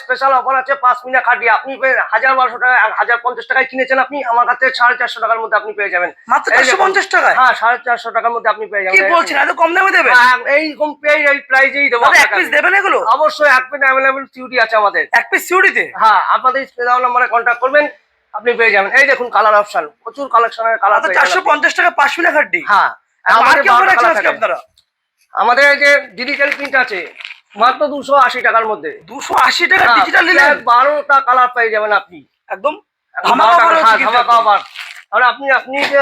Special offer আছে পাঁচ মিনা খাটি। আপনি হাজার বারোশো টাকা হাজার পঞ্চাশ টাকায় কিনেছেন আপনি আমার কাছে সাড়ে চারশো টাকার মধ্যে আপনি পেয়ে যাবেন। মাত্র চারশো পঞ্চাশ টাকায়? হ্যাঁ সাড়ে চারশো টাকার মধ্যে আপনি পেয়ে কি যাবেন বলছেন? এত কম দামে দেবে হ্যাঁ, এইরকম পেয়ে এই প্রাইজেই দেবো এক পিস দেবেন এগুলো? অবশ্যই এক পিস অ্যাভেলেবল সিউটি আছে আমাদের। এক পিস সিউড়িতে হ্যাঁ আপনাদের স্ক্রিন নাম্বারে কন্ট্যাক্ট করবেন আপনি পেয়ে যাবেন। এই দেখুন কালার অপশন প্রচুর কালেকশনের কালার চারশো পঞ্চাশ টাকা পাঁচ মিনা খাড্ডি হ্যাঁ আমাদের যে ডিজিটাল প্রিন্ট আছে মাত্র দুশো আশি টাকার মধ্যে। দুশো আশি টাকা ডিজিটাল প্রায় বারোটা কালার পেয়ে যাবেন আপনি। একদম আপনি আপনি যে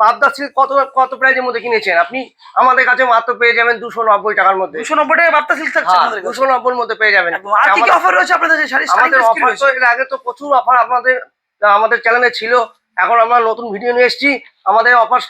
পাবদা সিল্ক কত কত প্রাইজের মধ্যে কিনেছেন? আপনি আমাদের কাছে মাত্র পেয়ে যাবেন দুশো নব্বই টাকার মধ্যে। দুশো নব্বই টাকা বার্তা সিল্ক থাকছে হ্যাঁ। দুশো নব্বইয়ের মধ্যে পেয়ে যাবেন। আমাদের- অফার তো এর আগে তো প্রচুর অফার আপনাদের আমাদের চ্যানেলে ছিল। এখন আমরা নতুন ভিডিও নিয়ে এসেছি। আমাদের অফার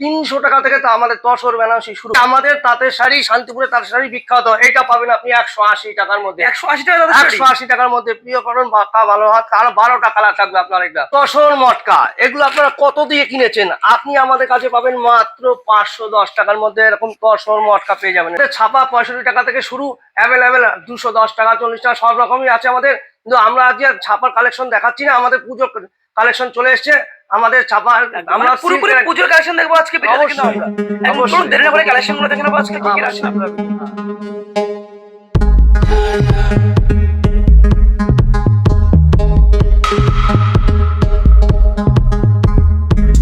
তিনশো টাকা থেকে তো আমাদের তসর বেনারসি শুরু। আমাদের তাঁতের শাড়ি শান্তিপুরে তাঁতের শাড়ি বিখ্যাত। এটা পাবেন আপনি একশো আশি টাকার মধ্যে। একশো আশি টাকা একশো আশি টাকার মধ্যে। প্রিয় করুন বাঁকা ভালো হাত আর বারোটা কালার থাকবে আপনার এটা তসর মটকা এগুলো আপনারা কত দিয়ে কিনেছেন? আপনি আমাদের কাছে পাবেন মাত্র পাঁচশো দশ টাকার মধ্যে এরকম তসর মটকা পেয়ে যাবেন। ছাপা পঁয়ষট্টি টাকা থেকে শুরু। অ্যাভেলেবেল দুশো দশ টাকা চল্লিশ টাকা সব রকমই আছে আমাদের। কিন্তু আমরা আজকে ছাপার কালেকশন দেখাচ্ছি না। আমাদের পুজোর কালেকশন চলে এসছে। আমাদের ছাপা আমরা আমরা পুরোপুরি পুজোর কালেকশন দেখব আজকে ভিডিওতে কিন্তু অবশ্যই, আমরা। একদম দেরি না করে কালেকশনগুলো দেখে নেব আজকে কি কি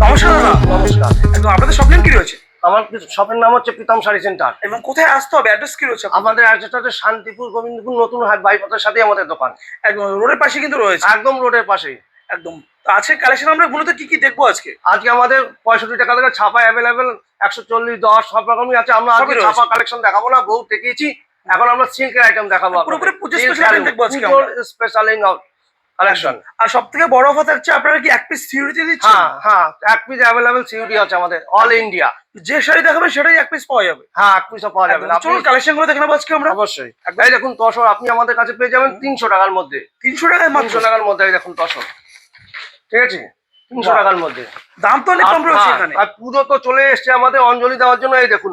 নমস্কার নমস্কার। একদম আপনাদের সব কি রয়েছে? আমার শপের নাম হচ্ছে প্রীতম শাড়ি সেন্টার এবং কোথায় আসতে হবে? অ্যাড্রেস কি রয়েছে আমাদের অ্যাড্রেসটা হচ্ছে শান্তিপুর গোবিন্দপুর নতুন হাট বাইপাসের সাথে আমাদের দোকান। একদম রোডের পাশে কিন্তু রয়েছে। একদম রোডের পাশেই। একদম তো আজকে কালেকশন আমরা মূলত কি কি দেখব আজকে? আজকে আমাদের পঁয়ষট্টি টাকা থেকে ছাপা অ্যাভেলেবেল একশো চল্লিশ দশ সব রকমই আছে। আমরা আজকে ছাপা কালেকশন দেখাবো না বহু দেখিয়েছি। এখন আমরা সিল্কের আইটেম দেখাবো পুরোপুরি পুজো item দেখব আজকে স্পেশাল কালেকশন আর সব থেকে বড় কথা হচ্ছে আপনারা কি এক পিস সিউরিটি দিচ্ছেন? হ্যাঁ হ্যাঁ এক পিস অ্যাভেলেবেল সিউডি আছে আমাদের অল ইন্ডিয়া যে শাড়ি দেখাবে সেটাই এক পিস পাওয়া যাবে। হ্যাঁ এক পিসও পাওয়া যাবে। চলুন কালেকশনগুলো দেখে নেব আজকে আমরা। অবশ্যই। এই দেখুন তসর আপনি আমাদের কাছে পেয়ে যাবেন তিনশো টাকার মধ্যে। তিনশো টাকায় তিনশো টাকার মধ্যে দেখুন তসর। ঠিক আছে? তিনশো টাকার মধ্যে। দাম তো অনেক কম আর- রয়েছে এখানে। আর পুজো তো চলে এসছে আমাদের অঞ্জলি দেওয়ার জন্য এই দেখুন।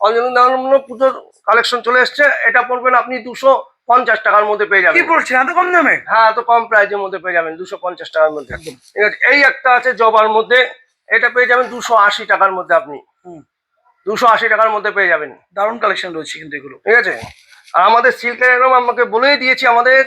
অঞ্জলি দেওয়ার জন্য পুজোর কালেকশন চলে এসছে। এটা পড়বেন আপনি দুশো পঞ্চাশ টাকার মধ্যে পেয়ে কি যাবেন বলছেন? এত কম দামে? হ্যাঁ তো কম প্রাইজের মধ্যে পেয়ে যাবেন দুশো পঞ্চাশ টাকার মধ্যে। ঠিক আছে এই একটা আছে জবার মধ্যে। এটা পেয়ে যাবেন দুশো আশি টাকার মধ্যে আপনি। দুশো আশি টাকার মধ্যে পেয়ে যাবেন। দারুণ কালেকশন রয়েছে কিন্তু এগুলো। ঠিক আছে? আর আমাদের সিল্কের একদম আমাকে বলেই দিয়েছি আমাদের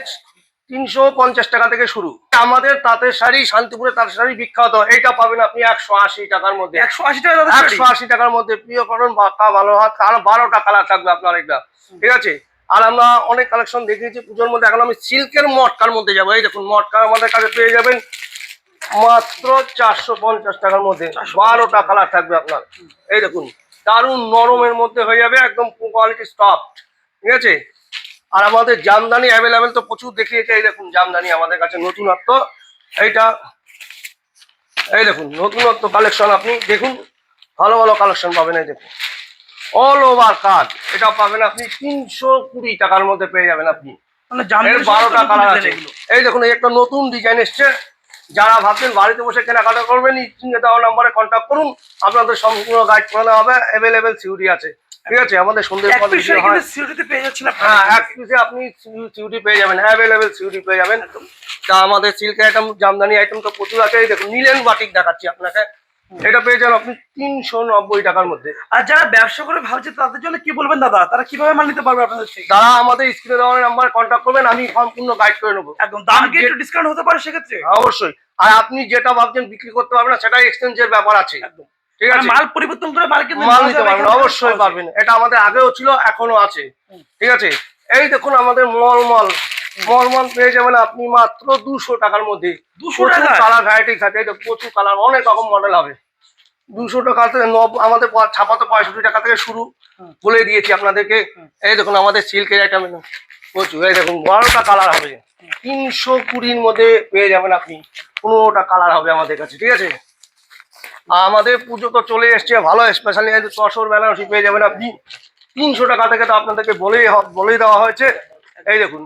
তিনশো পঞ্চাশ টাকা থেকে শুরু। আমাদের তাঁতের শাড়ি শান্তিপুরে তাঁতের শাড়ি বিখ্যাত। এটা পাবেন আপনি একশো আশি টাকার মধ্যে। একশো আশি টাকা একশো আশি টাকার মধ্যে। প্রিয় করুন বাঁকা ভালো হাত আর বারোটা কালার থাকবে আপনার এটা ঠিক আছে? আর আমরা অনেক কালেকশন দেখিয়েছি পুজোর মধ্যে। এখন আমি সিল্কের মটকার মধ্যে যাব। এই দেখুন মটকা আমাদের কাছে পেয়ে যাবেন মাত্র চারশো পঞ্চাশ টাকার মধ্যে। বারোটা কালার থাকবে আপনার। এই দেখুন দারুণ নরমের মধ্যে হয়ে যাবে একদম কোয়ালিটি স্টপ ঠিক আছে? আর আমাদের জামদানি অ্যাভেলেবেল তো প্রচুর দেখিয়েছে। এই দেখুন জামদানি আমাদের কাছে নতুনত্ব। এইটা এই দেখুন নতুনত্ব কালেকশন আপনি দেখুন ভালো ভালো কালেকশন পাবেন এই দেখুন। অল ওভার কাজ এটা পাবেন আপনি তিনশো কুড়ি টাকার মধ্যে পেয়ে যাবেন আপনি। মানে বারোটা কালার আছে। এই দেখুন এই একটা নতুন ডিজাইন এসছে। যারা ভাবছেন বাড়িতে বসে কেনাকাটা করবেন স্ক্রিনে দেওয়া নাম্বারে কন্ট্যাক্ট করুন। আপনাদের সম্পূর্ণ গাইড করে দেওয়া হবে। অ্যাভেলেবেল সিউরি আছে। ঠিক আছে আমাদের সন্ধ্যে এক পিস শাড়ি কিন্তু পেয়ে যাচ্ছেন হ্যাঁ এক পিসে আপনি সিউরি পেয়ে যাবেন অ্যাভেলেবেল সিউরি পেয়ে যাবেন। তা আমাদের সিল্ক আইটেম জামদানি আইটেম তো প্রচুর আছে এই দেখুন নীলেন বাটিক দেখাচ্ছি আপনাকে। এটা পেয়ে যাবেন আপনি তিনশো নব্বই টাকার মধ্যে। আর যারা ব্যবসা করে ভাবছে তাদের জন্য কি বলবেন দাদা? তারা কীভাবে মাল নিতে পারবে আপনাদের তারা আমাদের স্ক্রিনে দেওয়ার নাম্বার কন্ট্যাক্ট করবেন আমি সম্পূর্ণ গাইড করে নেব। একদম দাম কি একটু ডিসকাউন্ট হতে পারে সেক্ষেত্রে? অবশ্যই। আর আপনি যেটা ভাবছেন বিক্রি করতে পারবেন না সেটাই এক্সচেঞ্জের ব্যাপার আছে। একদম। আছে মাল পরিবর্তন করে মাল কিন্তু মাল নিতে পারবেন অবশ্যই পারবেন। এটা আমাদের আগেও ছিল এখনও আছে। ঠিক আছে? এই দেখুন আমাদের মলমল মলমল পেয়ে যাবেন আপনি মাত্র দুশো টাকার মধ্যে। 200 টাকায়? কালার ভ্যারাইটিস আছে এই প্রচুর কালার অনেক রকম মডেল হবে। দুশো টাকা থেকে আমাদের ছাপাতে পঁয়ষট্টি টাকা থেকে শুরু বলে দিয়েছি আপনাদেরকে। এই দেখুন আমাদের সিল্কের আইটেম প্রচুর। এই দেখুন বারোটা কালার হবে। তিনশো কুড়ির মধ্যে পেয়ে যাবেন আপনি। পনেরোটা কালার হবে আমাদের কাছে ঠিক আছে? আমাদের পুজো তো চলে এসছে ভালো স্পেশালি তসর বেনারসি পেয়ে যাবেন আপনি। তিনশো টাকা থেকে তো আপনাদেরকে বলেই বলেই দেওয়া হয়েছে। এই দেখুন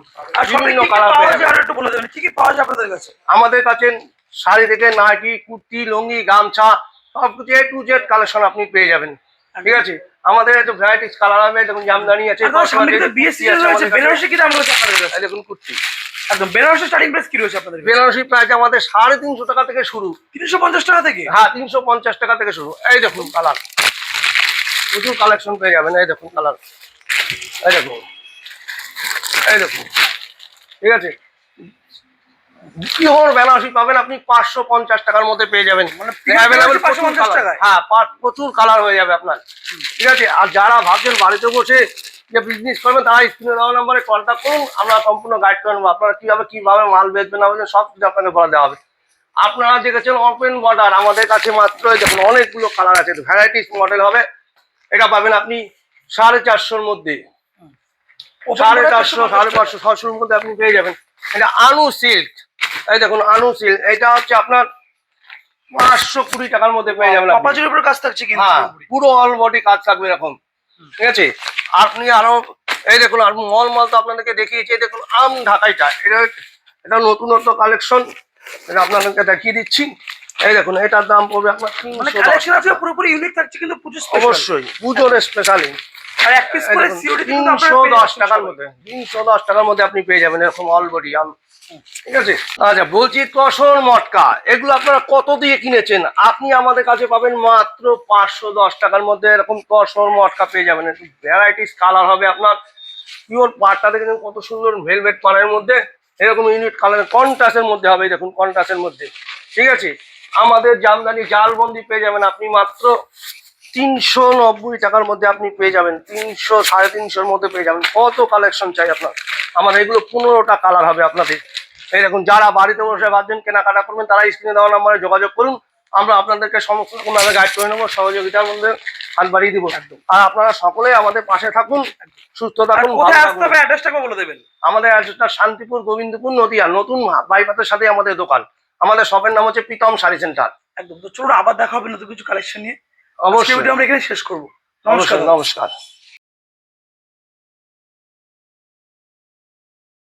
বিভিন্ন কালার পেয়ে যাবেন। একটু বলে দেবেন কি কি পাওয়া যায় আপনাদের কাছে? আমাদের কাছে শাড়ি থেকে নাইটি কুর্তি লুঙ্গি গামছা সব কিছু এ টু জেড কালেকশন আপনি পেয়ে যাবেন। ঠিক আছে? আমাদের একটু ভ্যারাইটিস কালার হবে দেখুন জামদানি আছে দেখুন কুর্তি। একদম বেনারসি স্টার্টিং প্রাইস কি রয়েছে আপনাদের বেনারসি প্রাইস আমাদের সাড়ে তিনশো টাকা থেকে শুরু। তিনশো পঞ্চাশ টাকা থেকে? হ্যাঁ তিনশো পঞ্চাশ টাকা থেকে শুরু। এই দেখুন কালার প্রচুর কালেকশন পেয়ে যাবেন এই দেখুন কালার এই দেখুন। এই দেখুন। ঠিক আছে? পিওর বেনারসি পাবেন আপনি? পাঁচশো পঞ্চাশ টাকার মধ্যে পেয়ে যাবেন। মানে pure Available বেনারসি 550 প্রচুর colour। টাকায়? হ্যাঁ প্রচুর কালার হয়ে যাবে আপনার। ঠিক আছে? আর যারা ভাবছেন বাড়িতে বসে যে বিজনেস করবেন তারা স্ক্রিনে দেওয়া নাম্বারে কন্ট্যাক্ট করুন আমরা সম্পূর্ণ গাইড করে নেব। আপনারা কীভাবে কীভাবে মাল বেচবেন না বেচবেন সব কিছু আপনাকে বলে দেওয়া হবে। আপনারা দেখেছেন ওপেন বর্ডার আমাদের কাছে মাত্র দেখুন অনেকগুলো কালার আছে ভ্যারাইটিস মডেল হবে। এটা পাবেন আপনি সাড়ে চারশোর মধ্যে। সাড়ে চারশো সাড়ে পাঁচশো ছশোর মধ্যে আপনি পেয়ে যাবেন। এটা আনু সিল্ক এই দেখুন আনু সিল্ক এটা হচ্ছে আপনার পাঁচশো কুড়ি টাকার মধ্যে পেয়ে যাবেন কাজ থাকছে কিন্তু হ্যাঁ পুরো অল বডি কাজ থাকবে এরকম। ঠিক আছে? আপনি আরও এই দেখুন আর মল মল তো আপনাদেরকে দেখিয়েছি দেখুন আম ঢাকাইটা এটা এটা নতুনত্ব কালেকশন এটা আপনাদেরকে দেখিয়ে দিচ্ছি। এই দেখুন এটার দাম পড়বে আপনার মানে তিনশো টাকা। পুরোপুরি ইউনিক থাকছে কিন্তু অবশ্যই পুজোর স্পেশালি আর এক পিস করে সিওডি তিনশো দশ টাকার মধ্যে তিনশো দশ টাকার মধ্যে আপনি পেয়ে যাবেন এরকম অল বডি আম। ঠিক আছে? আচ্ছা বলছি কসর মটকা, এগুলো আপনারা কত দিয়ে কিনেছেন? আপনি আমাদের কাছে পাবেন মাত্র পাঁচশো দশ টাকার মধ্যে এরকম কসর মটকা পেয়ে যাবেন। একটু ভ্যারাইটিস কালার হবে আপনার। পিওর পাটটা দেখেছেন কত সুন্দর ভেলভেট কালারের মধ্যে। এরকম ইউনিট কালার কন্ট্রাস্টের মধ্যে হবে, দেখুন কন্ট্রাস্টের মধ্যে। ঠিক আছে? আমাদের জামদানি জালবন্দি পেয়ে যাবেন আপনি মাত্র তিনশো নব্বই টাকার মধ্যে আপনি পেয়ে যাবেন। তিনশো সাড়ে তিনশোর মধ্যে পেয়ে যাবেন। কত কালেকশন চাই আপনার? আমার এগুলো পনেরোটা কালার হবে আপনাদের। এই দেখুন যারা বাড়িতে বসে ভাবছেন কেনাকাটা করবেন তারা স্ক্রিনে দেওয়া নাম্বারে যোগাযোগ করুন। আমরা আপনাদেরকে সমস্ত রকমভাবে গাইড করে নেব সহযোগিতার মধ্যে হাত বাড়িয়ে দিব। আর আপনারা সকলেই আমাদের পাশে থাকুন সুস্থ থাকুন আমাদের অ্যাড্রেসটা শান্তিপুর গোবিন্দপুর নদিয়া নতুন বাইপাতের সাথে আমাদের দোকান। আমাদের শপের নাম হচ্ছে প্রীতম শাড়ি সেন্টার একদম। তো চলুন আবার দেখা হবে নতুন কিছু কালেকশন নিয়ে। অবশ্যই। ভিডিও আমরা এখানে শেষ করব। নমস্কার। নমস্কার নমস্কার।